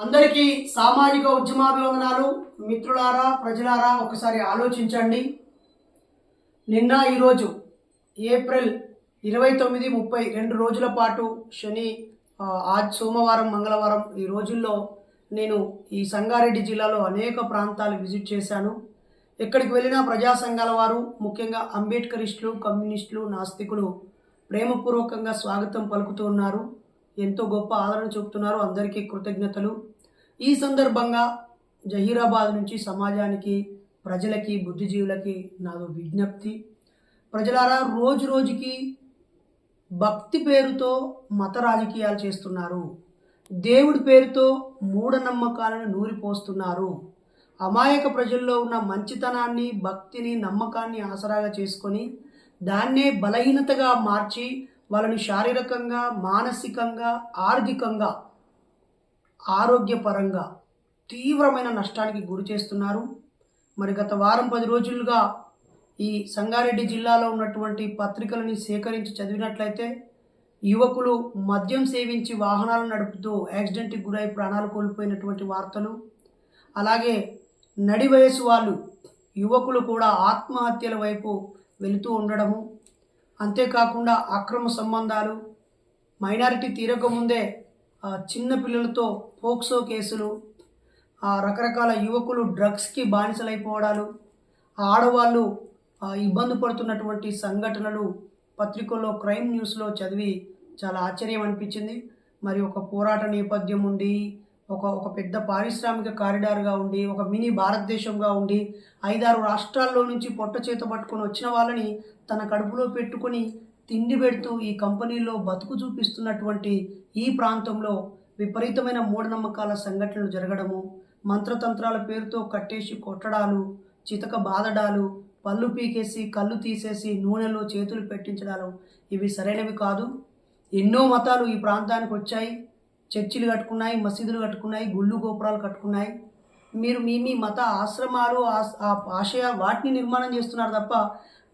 అందరికీ సామాజిక ఉద్యమాభివందనాలు. మిత్రులారా ప్రజలారా ఒకసారి ఆలోచించండి. నిన్న ఈరోజు ఏప్రిల్ ఇరవై తొమ్మిది ముప్పై రెండు రోజుల పాటు శని ఆ, ఆజ్ సోమవారం మంగళవారం ఈ రోజుల్లో నేను ఈ సంగారెడ్డి జిల్లాలో అనేక ప్రాంతాలు విజిట్ చేశాను. ఎక్కడికి వెళ్ళినా ప్రజా సంఘాల వారు ముఖ్యంగా అంబేద్కరిస్టులు కమ్యూనిస్టులు నాస్తికులు ప్రేమపూర్వకంగా స్వాగతం పలుకుతూ ఉన్నారు. ఎంతో గొప్ప ఆదరణ చూపుతున్నారు. అందరికీ కృతజ్ఞతలు. ఈ సందర్భంగా జహీరాబాద్ నుంచి సమాజానికి ప్రజలకి బుద్ధిజీవులకి నాదో విజ్ఞప్తి. ప్రజలారా రోజు రోజుకి భక్తి పేరుతో మత రాజకీయాలు చేస్తున్నారు. దేవుడి పేరుతో మూఢనమ్మకాలను నూరిపోస్తున్నారు. అమాయక ప్రజల్లో ఉన్న మంచితనాన్ని భక్తిని నమ్మకాన్ని ఆసరాగా చేసుకొని దాన్నే బలహీనతగా మార్చి వాళ్ళని శారీరకంగా మానసికంగా ఆర్థికంగా ఆరోగ్యపరంగా తీవ్రమైన నష్టానికి గురి చేస్తున్నారు. మరి గత వారం పది రోజులుగా ఈ సంగారెడ్డి జిల్లాలో ఉన్నటువంటి పత్రికలని సేకరించి చదివినట్లయితే యువకులు మద్యం సేవించి వాహనాలు నడుపుతూ యాక్సిడెంట్కి గురై ప్రాణాలు కోల్పోయినటువంటి వార్తలు. అలాగే నడి వయసు వాళ్ళు యువకులు కూడా ఆత్మహత్యల వైపు వెళుతూ ఉండడము. అంతేకాకుండా అక్రమ సంబంధాలు మైనారిటీ తీరకముందే చిన్న పిల్లలతో పోక్సో కేసులు ఆ, రకరకాల యువకులు డ్రగ్స్కి బానిసలైపోవడాలు ఆడవాళ్ళు ఇబ్బంది పడుతున్నటువంటి సంఘటనలు పత్రికల్లో క్రైమ్ న్యూస్లో చదివి చాలా ఆశ్చర్యం అనిపించింది. మరి ఒక పోరాట నేపథ్యం ఉండి ఒక ఒక పెద్ద పారిశ్రామిక కారిడార్గా ఉండి ఒక మినీ భారతదేశంగా ఉండి ఐదారు రాష్ట్రాల్లో నుంచి పొట్ట చేత పట్టుకొని వచ్చిన వాళ్ళని తన కడుపులో పెట్టుకొని తిండి పెడుతూ ఈ కంపెనీల్లో బతుకు చూపిస్తున్నటువంటి ఈ ప్రాంతంలో విపరీతమైన మూఢనమ్మకాల సంఘటనలు జరగడము మంత్రతంత్రాల పేరుతో కట్టేసి కొట్టడాలు చితక బాధడాలు పళ్ళు పీకేసి కళ్ళు తీసేసి నూనెలో చేతులు పెట్టించడాలు ఇవి సరైనవి కాదు. ఎన్నో మతాలు ఈ ప్రాంతానికి వచ్చాయి. చర్చిలు కట్టుకున్నాయి మసీదులు కట్టుకున్నాయి గుళ్ళు గోపురాలు కట్టుకున్నాయి. మీరు మీ మీ మత ఆశ్రమాలు ఆ ఆశయ వాటిని నిర్మాణం చేస్తున్నారు తప్ప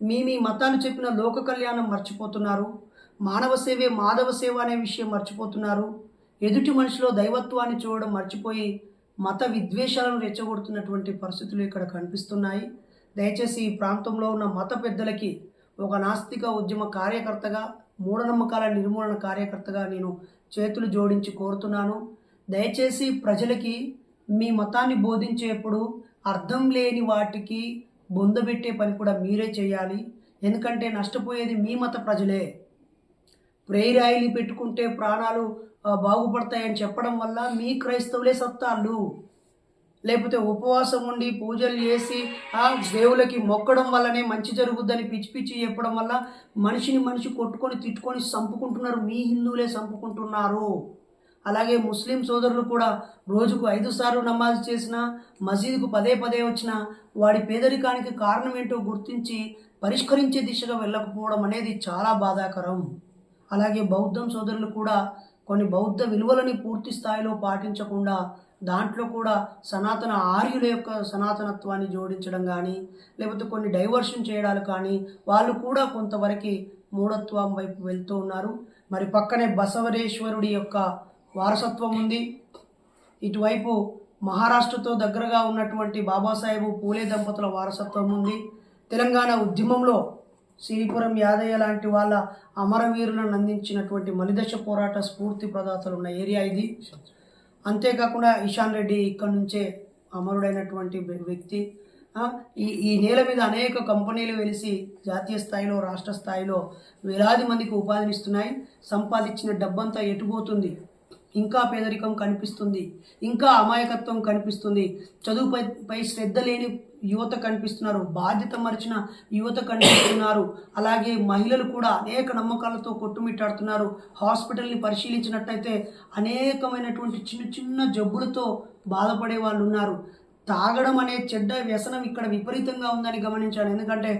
మీ మీ మతాలు చెప్పిన లోక కళ్యాణం మర్చిపోతున్నారు. మానవ సేవే మాధవ సేవ అనే విషయం మర్చిపోతున్నారు. ఎదుటి మనిషిలో దైవత్వాన్ని చూడడం మర్చిపోయి మత విద్వేషాలను రెచ్చగొడుతున్నటువంటి పరిస్థితులు ఇక్కడ కనిపిస్తున్నాయి. దయచేసి ఈ ప్రాంతంలో ఉన్న మత పెద్దలకి ఒక నాస్తిక ఉద్యమ కార్యకర్తగా మూఢనమ్మకాల నిర్మూలన కార్యకర్తగా నేను చేతులు జోడించి కోరుతున్నాను. దయచేసి ప్రజలకి మీ మతాన్ని బోధించేప్పుడు అర్థం లేని వాటికి బొందబెట్టే పని కూడా మీరే చేయాలి. ఎందుకంటే నష్టపోయేది మీ మత ప్రజలే. ప్రేయర్ ఆయిల్ పెట్టుకుంటే ప్రాణాలు బాగుపడతాయని చెప్పడం వల్ల మీ క్రైస్తవులే సత్తాళ్ళు. లేకపోతే ఉపవాసం ఉండి పూజలు చేసి ఆ దేవులకి మొక్కడం వల్లనే మంచి జరుగుద్దని పిచ్చి పిచ్చి చెప్పడం వల్ల మనిషిని మనిషి కొట్టుకొని తిట్టుకొని చంపుకుంటున్నారు. మీ హిందువులే చంపుకుంటున్నారు. అలాగే ముస్లిం సోదరులు కూడా రోజుకు ఐదు సార్లు నమాజ్ చేసినా మసీదుకు పదే పదే వచ్చినా వాడి పేదరికానికి కారణం ఏంటో గుర్తించి పరిష్కరించే దిశగా వెళ్ళకపోవడం అనేది చాలా బాధాకరం. అలాగే బౌద్ధం సోదరులు కూడా కొన్ని బౌద్ధ విలువలని పూర్తి స్థాయిలో పాటించకుండా దాంట్లో కూడా సనాతన ఆర్యుల యొక్క సనాతనత్వాన్ని జోడించడం కానీ లేకపోతే కొన్ని డైవర్షన్ చేయడాలు కానీ వాళ్ళు కూడా కొంతవరకు మూఢత్వం వైపు వెళ్తూ ఉన్నారు. మరి పక్కనే బసవరేశ్వరుడి యొక్క వారసత్వం ఉంది. ఇటువైపు మహారాష్ట్రతో దగ్గరగా ఉన్నటువంటి బాబాసాహెబ్ పూలే దంపతుల వారసత్వం ఉంది. తెలంగాణ ఉద్యమంలో సిరిపురం యాదయ్య లాంటి వాళ్ళ అమరవీరులను అందించినటువంటి మలిదశ పోరాట స్ఫూర్తి ప్రదాతలు ఉన్న ఏరియా ఇది. అంతేకాకుండా ఇషాన్ రెడ్డి ఇక్కడ నుంచే అమరుడైనటువంటి వ్యక్తి. ఈ ఈ నేల మీద అనేక కంపెనీలు వెలిసి జాతీయ స్థాయిలో రాష్ట్ర స్థాయిలో వేలాది మందికి ఉపాధినిస్తున్నాయి. సంపాదించిన డబ్బంతా ఎటుపోతుంది? ఇంకా పేదరికం కనిపిస్తుంది ఇంకా అమాయకత్వం కనిపిస్తుంది. చదువుపై పై శ్రద్ధ లేని యువత కనిపిస్తున్నారు బాధ్యత మరిచిన యువత కనిపిస్తున్నారు. అలాగే మహిళలు కూడా అనేక నమ్మకాలతో కొట్టుమిట్టాడుతున్నారు. హాస్పిటల్ని పరిశీలించినట్టయితే అనేకమైనటువంటి చిన్న చిన్న జబ్బులతో బాధపడే వాళ్ళు ఉన్నారు తాగడం అనే చెడ్డ వ్యసనం ఇక్కడ విపరీతంగా ఉందని గమనించాను. ఎందుకంటే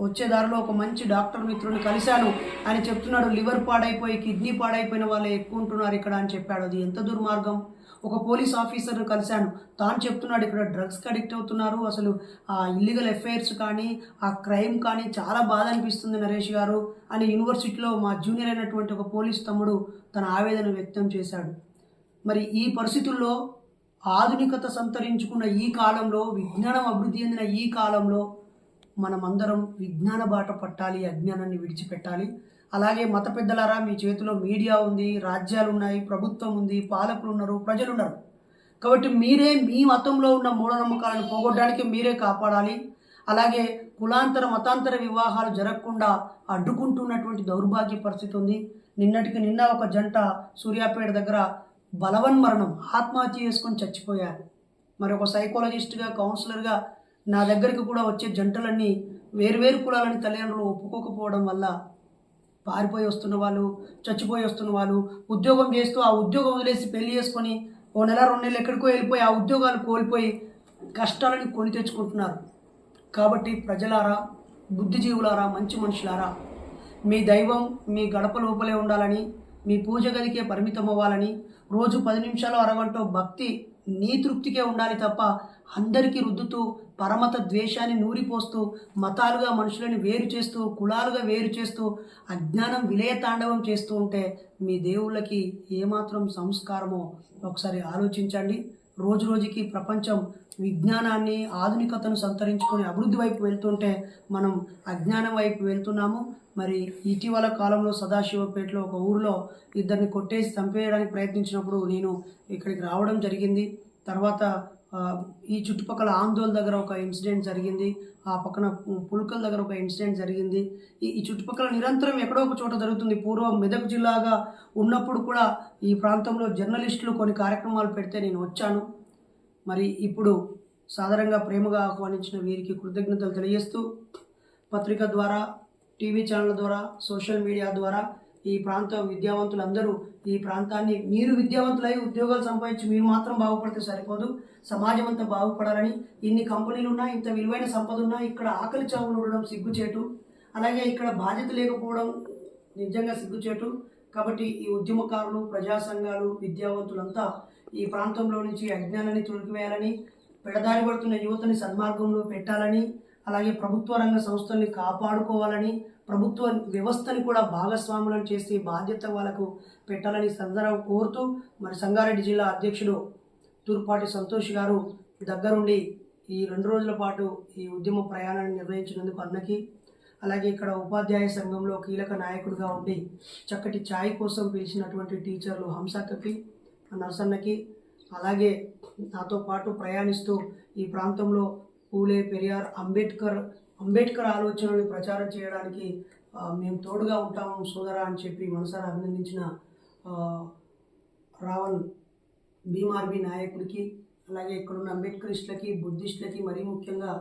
వచ్చే దారిలో ఒక మంచి డాక్టర్ మిత్రుని కలిశాను ఆయన చెప్తున్నాడు. లివర్ పాడైపోయి కిడ్నీ పాడైపోయిన వాళ్ళే ఎక్కువ ఉంటున్నారు ఇక్కడ అని చెప్పాడు. అది ఎంత దుర్మార్గం? ఒక పోలీస్ ఆఫీసర్ను కలిశాను. తాను చెప్తున్నాడు ఇక్కడ డ్రగ్స్కి అడిక్ట్ అవుతున్నారు. అసలు ఆ ఇల్లీగల్ ఎఫైర్స్ కానీ ఆ క్రైమ్ కానీ చాలా బాధ అనిపిస్తుంది నరేష్ గారు అని యూనివర్సిటీలో మా జూనియర్ అయినటువంటి ఒక పోలీస్ తమ్ముడు తన ఆవేదన వ్యక్తం చేశాడు. మరి ఈ పరిస్థితుల్లో ఆధునికత సంతరించుకున్న ఈ కాలంలో విజ్ఞానం అభివృద్ధి చెందిన ఈ కాలంలో మనమందరం విజ్ఞాన బాట పట్టాలి అజ్ఞానాన్ని విడిచిపెట్టాలి. అలాగే మత పెద్దలారా మీ చేతిలో మీడియా ఉంది రాజ్యాలు ఉన్నాయి ప్రభుత్వం ఉంది పాలకులు ఉన్నారు ప్రజలు ఉన్నారు కాబట్టి మీరే మీ మతంలో ఉన్న మూఢనమ్మకాలను పోగొట్టడానికి మీరే కాపాడాలి. అలాగే కులాంతర మతాంతర వివాహాలు జరగకుండా అడ్డుకుంటున్నటువంటి దౌర్భాగ్య పరిస్థితి ఉంది. నిన్నటికి నిన్న ఒక జంట సూర్యాపేట దగ్గర బలవన్మరణం ఆత్మహత్య చేసుకొని చచ్చిపోయారు. మరి ఒక సైకాలజిస్ట్గా కౌన్సిలర్గా నా దగ్గరికి కూడా వచ్చే జంటలన్నీ వేరువేరు కులాలని తల్లిదండ్రులు ఒప్పుకోకపోవడం వల్ల పారిపోయి వస్తున్న వాళ్ళు చచ్చిపోయి వస్తున్న వాళ్ళు ఉద్యోగం చేస్తూ ఆ ఉద్యోగం వదిలేసి పెళ్ళి చేసుకొని ఓ నెల రెండు నెలలు ఎక్కడికో వెళ్ళిపోయి ఆ ఉద్యోగాలు కోల్పోయి కష్టాలని కొని తెచ్చుకుంటున్నారు. కాబట్టి ప్రజలారా బుద్ధిజీవులారా మంచి మనుషులారా మీ దైవం మీ గడప లోపలే ఉండాలని మీ పూజ గదికే పరిమితం అవ్వాలని రోజు పది నిమిషాలు అరగంట భక్తి నీ తృప్తికే ఉండాలి తప్ప అందరికీ రుద్దుతూ పరమత ద్వేషాన్ని నూరిపోస్తూ మతాలుగా మనుషులని వేరు చేస్తూ కులాలుగా వేరు చేస్తూ అజ్ఞానం విలయ తాండవం చేస్తూ ఉంటే మీ దేవుళ్ళకి ఏమాత్రం సంస్కారమో ఒకసారి ఆలోచించండి. రోజు రోజుకి ప్రపంచం విజ్ఞానాన్ని ఆధునికతను సంతరించుకొని అభివృద్ధి వైపు వెళ్తుంటే మనం అజ్ఞానం వైపు వెళ్తున్నాము. మరి ఇటీవల కాలంలో సదాశివపేటలో ఒక ఊరిలో ఇద్దరిని కొట్టేసి చంపేయడానికి ప్రయత్నించినప్పుడు నేను ఇక్కడికి రావడం జరిగింది. తర్వాత ఈ చుట్టుపక్కల ఆందోళన దగ్గర ఒక ఇన్సిడెంట్ జరిగింది ఆ పక్కన పుల్కల్ దగ్గర ఒక ఇన్సిడెంట్ జరిగింది. ఈ ఈ చుట్టుపక్కల నిరంతరం ఎక్కడో ఒక చోట జరుగుతుంది. పూర్వం మెదక్ జిల్లాగా ఉన్నప్పుడు కూడా ఈ ప్రాంతంలో జర్నలిస్టులు కొన్ని కార్యక్రమాలు పెడితే నేను వచ్చాను. మరి ఇప్పుడు సాధారణంగా ప్రేమగా ఆహ్వానించిన వీరికి కృతజ్ఞతలు తెలియజేస్తూ పత్రిక ద్వారా టీవీ ఛానల్ ద్వారా సోషల్ మీడియా ద్వారా ఈ ప్రాంత విద్యావంతులందరూ ఈ ప్రాంతాన్ని మీరు విద్యావంతులై ఉద్యోగాలు సంపాదించి మీరు మాత్రం బాగుపడితే సరిపోదు. సమాజం అంతా బాగుపడాలని ఇన్ని కంపెనీలు ఉన్నా ఇంత విలువైన సంపద ఉన్నా ఇక్కడ ఆకలి చావులు ఉండడం సిగ్గుచేటు. అలాగే ఇక్కడ బాధ్యత లేకపోవడం నిజంగా సిగ్గుచేటు. కాబట్టి ఈ ఉద్యమకారులు ప్రజా సంఘాలు విద్యావంతులంతా ఈ ప్రాంతంలో నుంచి అజ్ఞానాన్ని తొలగివేయాలని పెడదారి పడుతున్న యువతని సన్మార్గంలో పెట్టాలని అలాగే ప్రభుత్వ రంగ సంస్థల్ని కాపాడుకోవాలని ప్రభుత్వ వ్యవస్థని కూడా భాగస్వాములను చేసి బాధ్యత వాళ్ళకు పెట్టాలని సందర్భం కోరుతూ మరి సంగారెడ్డి జిల్లా అధ్యక్షుడు తూర్పాటి సంతోష్ గారు దగ్గరుండి ఈ రెండు రోజుల పాటు ఈ ఉద్యమ ప్రయాణాన్ని నిర్వహించినందుకు అన్నకి అలాగే ఇక్కడ ఉపాధ్యాయ సంఘంలో కీలక నాయకుడిగా ఉండి చక్కటి ఛాయ్ కోసం పిలిచినటువంటి టీచర్లు హంసక్కకి నరసన్నకి అలాగే నాతో పాటు ప్రయాణిస్తూ ఈ ప్రాంతంలో పూలే పెరియార్ అంబేద్కర్ అంబేద్కర్ ఆలోచనలు ప్రచారం చేయడానికి మేము తోడుగా ఉంటాము సోదరా అని చెప్పి మనసారా అభినందించిన రావణ్ బీమార్బీ నాయకుడికి అలాగే ఇక్కడున్న అంబేద్కరిస్టులకి బుద్ధిస్టులకి మరీ ముఖ్యంగా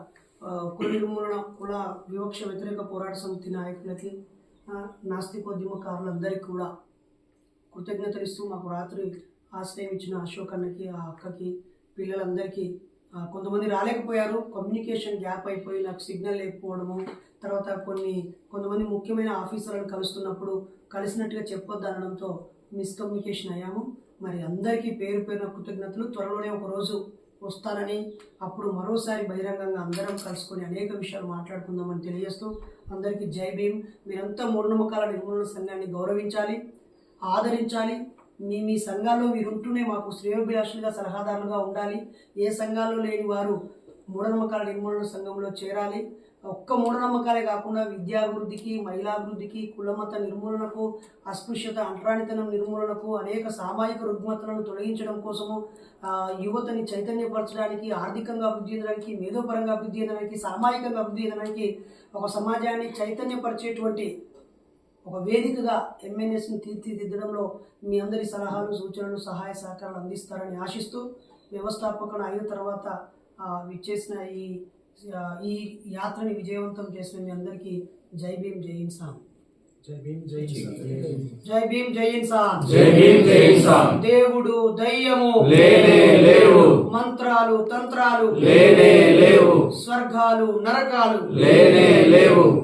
కుల నిర్మూలన కుల వివక్ష వ్యతిరేక పోరాట సమితి నాయకులకి నాస్తికోద్యమకారులందరికీ కూడా కృతజ్ఞతలు ఇస్తూ మాకు రాత్రి ఆశ్రయం ఇచ్చిన అశోక్ అన్నకి ఆ అక్కకి పిల్లలందరికీ కొంతమంది రాలేకపోయారు. కమ్యూనికేషన్ గ్యాప్ అయిపోయి నాకు సిగ్నల్ లేకపోవడము తర్వాత కొన్ని కొంతమంది ముఖ్యమైన ఆఫీసర్లను కలుస్తున్నప్పుడు కలిసినట్టుగా చెప్పొద్దు అనడంతో మిస్కమ్యూనికేషన్ అయ్యాము. మరి అందరికీ పేరు పేరున కృతజ్ఞతలు. త్వరలోనే ఒక రోజు వస్తారని అప్పుడు మరోసారి బహిరంగంగా అందరం కలుసుకొని అనేక విషయాలు మాట్లాడుకుందామని తెలియజేస్తూ అందరికీ జై భీమ్. మీరంతా మూఢనమ్మకాల నిర్మూలన సంఘాన్ని గౌరవించాలి ఆదరించాలి. మీ మీ సంఘాల్లో మీరు ఉంటూనే మాకు శ్రేయోభిలాషులుగా సలహాదారులుగా ఉండాలి. ఏ సంఘాల్లో లేని వారు మూఢనమ్మకాల నిర్మూలన సంఘంలో చేరాలి. ఒక్క మూఢనమ్మకాలే కాకుండా విద్యాభివృద్ధికి మహిళాభివృద్ధికి కులమత నిర్మూలనకు అస్పృశ్యత అంటరానితనం నిర్మూలనకు అనేక సామాజిక రుగ్మతలను తొలగించడం కోసము యువతని చైతన్యపరచడానికి ఆర్థికంగా అభివృద్ధి చెందడానికి మేధోపరంగా అభివృద్ధి చెందడానికి సామాజికంగా అభివృద్ధి చెందడానికి ఒక సమాజాన్ని చైతన్యపరిచేటువంటి ఒక వేదికగా ఎంఎన్ఎస్ని తీర్చిదిద్దడంలో మీ అందరి సలహాలు సూచనలు సహాయ సహకారాలు అందిస్తారని ఆశిస్తూ వ్యవస్థాపకులు అయిన తర్వాత విచ్చేసిన ఈ ఈ యాత్రని విజయవంతం చేసిన మీ అందరికీ జై భీమ్ జై ఇన్సాన్. జై భీమ్ జై. జై భీమ్ జై ఇన్సాన్. జై భీమ్ జై ఇన్సాన్. దేవుడు దయ్యము. లేనే లేవు. మంత్రాలు తంత్రాలు. లేనే లేవు. స్వర్గాలు నరకాలు. లేనే లేవు.